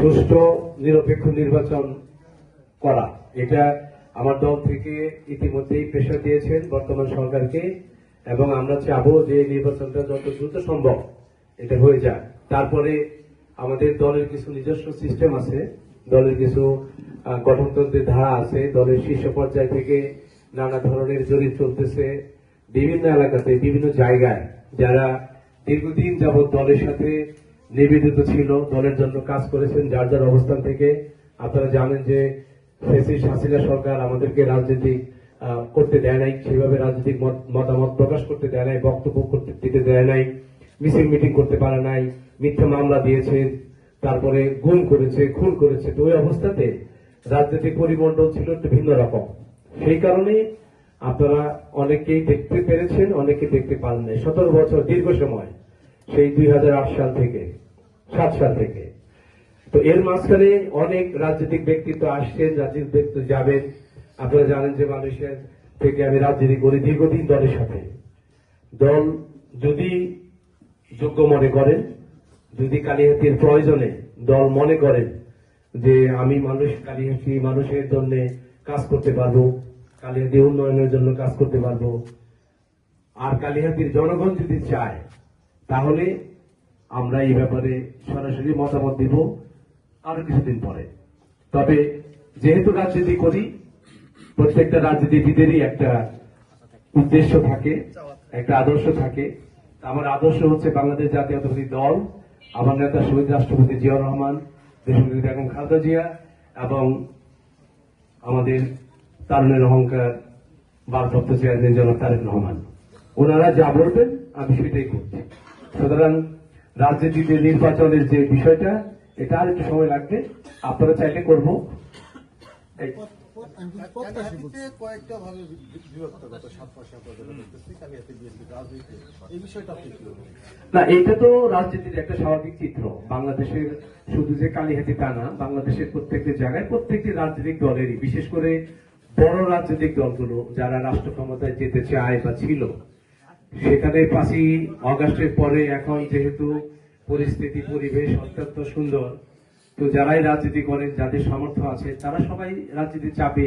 সুষ্ঠু, নিরপেক্ষ নির্বাচন করা। এটা আমার দল থেকে ইতিমধ্যেই প্রেশার দিয়েছেন বর্তমান সরকারকে এবং আমরা চাবো যে নির্বাচনটা যত দ্রুত সম্ভব এটা হয়ে যায় তারপরে আমাদের দলের কিছু নিজস্ব সিস্টেম আছে, দলের কিছু গঠনতন্ত্রের ধারা আছে, দলের শীর্ষ পর্যায় থেকে নানা ধরনের জরিপ চলতেছে বিভিন্ন এলাকাতে, বিভিন্ন জায়গায়। যারা দীর্ঘদিন যাবৎ দলের সাথে নিবেদিত ছিল দলের জন্য কাজ করেছেন যার যার অবস্থান থেকে আপনারা জানেন যে ফেসিস হাসিনা সরকার আমাদেরকে রাজনীতি আহ, করতে দেয় নাই সেভাবে রাজনৈতিক মত- মতামত প্রকাশ করতে দেয় নাই বক্তব্য করতে দিতে দেয় নাই মিছিল মিটিং করতে পারে নাই মিথ্যা মামলা দিয়েছে তারপরে গুম করেছে খুন করেছে। তো ওই অবস্থাতে রাজনৈতিক পরিমণ্ডল ছিল একটু ভিন্ন রকম। সেই কারণে আপনারা অনেকেই দেখতে পেরেছেন অনেকে দেখতে পান নাই। সতেরো বছর দীর্ঘ সময় সেই দুই হাজার আট সাল থেকে। সাত সাল থেকে। তো এর মাঝখানে অনেক রাজনৈতিক ব্যক্তিত্ব আসছেন, রাজনৈতিক ব্যক্তিত্ব যাবেন। আপনারা জানেন যে মানুষের থেকে আমি রাজনীতি করি দীর্ঘদিন দলের সাথে। দল যদি যোগ্য মনে করেন, যদি কালিহাতির প্রয়োজনে দল মনে করেন যে আমি মানুষ, কালিহাতি মানুষের জন্য কাজ করতে পারব, কালিহাতি উন্নয়নের জন্য কাজ করতে পারব, আর কালিহাতির জনগণ যদি চায়, তাহলে আমরা এই ব্যাপারে সরাসরি মতামত দিব আরও কিছুদিন পরে। তবে যেহেতু রাজনীতি করি, প্রত্যেকটা রাজনীতিবিদেরই একটা উদ্দেশ্য থাকে, একটা আদর্শ থাকে। আমার আদর্শ হচ্ছে বাংলাদেশ জাতীয়তাবাদী দল। আমার নেতা শহীদ রাষ্ট্রপতি জিয়াউর রহমান দেশপতি বেগম খালেদা জিয়া এবং আমাদের তারুণের অহংকার ভারপ্রাপ্ত চেয়ারম্যান জনাব তারেক রহমান। ওনারা যা বলবেন, আমি সেটাই করছি। সুতরাং রাজনীতিতে নির্বাচনের যে বিষয়টা এটা আর একটু সময় লাগবে। আপনারা চাইলে করব। কয়েকটা ভাবে না এটা তো রাজনীতির একটা স্বাভাবিক চিত্র। বাংলাদেশের শুধু যে কালীহাতি তা না বাংলাদেশের প্রত্যেকটি জায়গায় প্রত্যেকটি রাজনৈতিক দলেরই বিশেষ করে বড় রাজনৈতিক দলগুলো যারা রাষ্ট্র ক্ষমতায় যেতে চায় বা ছিল সেখানে পাঁচই অগাস্টের পরে এখন যেহেতু পরিস্থিতি, পরিবেশ অত্যন্ত সুন্দর, তো যারাই রাজনীতি করেন, যাদের সামর্থ্য আছে, তারা সবাই রাজনীতি চাপে।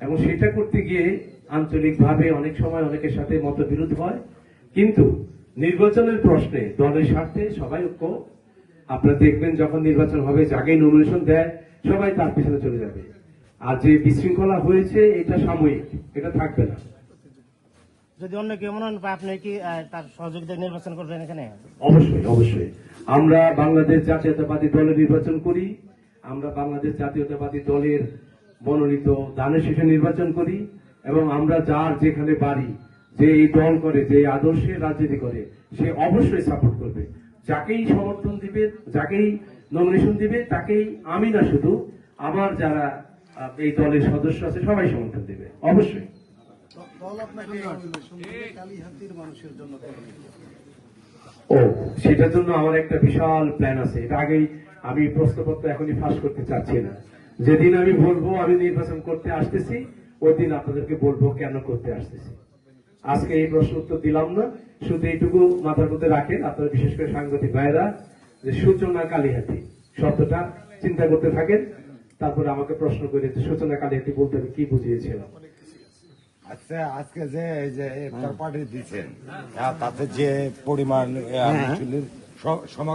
এবং সেটা করতে গিয়ে আঞ্চলিকভাবে অনেক সময় অনেকের সাথে মতবিরোধ হয়। কিন্তু নির্বাচনের প্রশ্নে দলের স্বার্থে সবাই ঐক্য। আপনারা দেখবেন যখন নির্বাচন হবে যাকেই নমিনেশন দেয়, সবাই তার পিছনে চলে যাবে। আর যে বিশৃঙ্খলা হয়েছে, এটা সাময়িক, এটা থাকবে না। যদি অন্য কেউ মনে হয়, আপনি কি তার সহযোগিতা নির্বাচন করবেন এখানে? অবশ্যই অবশ্যই। আমরা বাংলাদেশ জাতীয়তাবাদী দলে নির্বাচন করি, আমরা বাংলাদেশ জাতীয়তাবাদী দলের মনোনীত দানের শেষে নির্বাচন করি, এবং আমরা যার যেখানে বাড়ি, যে এই দল করে, যে আদর্শে রাজনীতি করে, সে অবশ্যই সাপোর্ট করবে। যাকেই সমর্থন দিবে, যাকেই নমিনেশন দিবে, তাকেই আমি না শুধু আমার যারা এই দলের সদস্য আছে, সবাই সমর্থন দিবে। অবশ্যই। ও, সেটার জন্য আমার একটা বিশাল প্ল্যান আছে। এটা আগেই আমি প্রশ্নপত্র এখনই ফাঁস করতে চাচ্ছি না। যেদিন আমি বলব, আমি নির্বাচন করতে আসতেছি, ওই দিন আপনাদেরকে বলব কেন করতে আসতেছি। আজকে এই প্রশ্ন উত্তর দিলাম না। শুধু এইটুকু মাথার মধ্যে রাখেন, আপনারা বিশেষ করে সাংবাদিক ভাইরা যে সূচনা কালীহাতি শব্দটা চিন্তা করতে থাকেন। তারপরে আমাকে প্রশ্ন করে যে সূচনা কালীহাতি বলতে আমি কি বুঝিয়েছিলাম? আচ্ছা আজকে যে এই যে ইফতার পার্টি দিচ্ছেন তাতে যে পরিমাণ স- সমাগম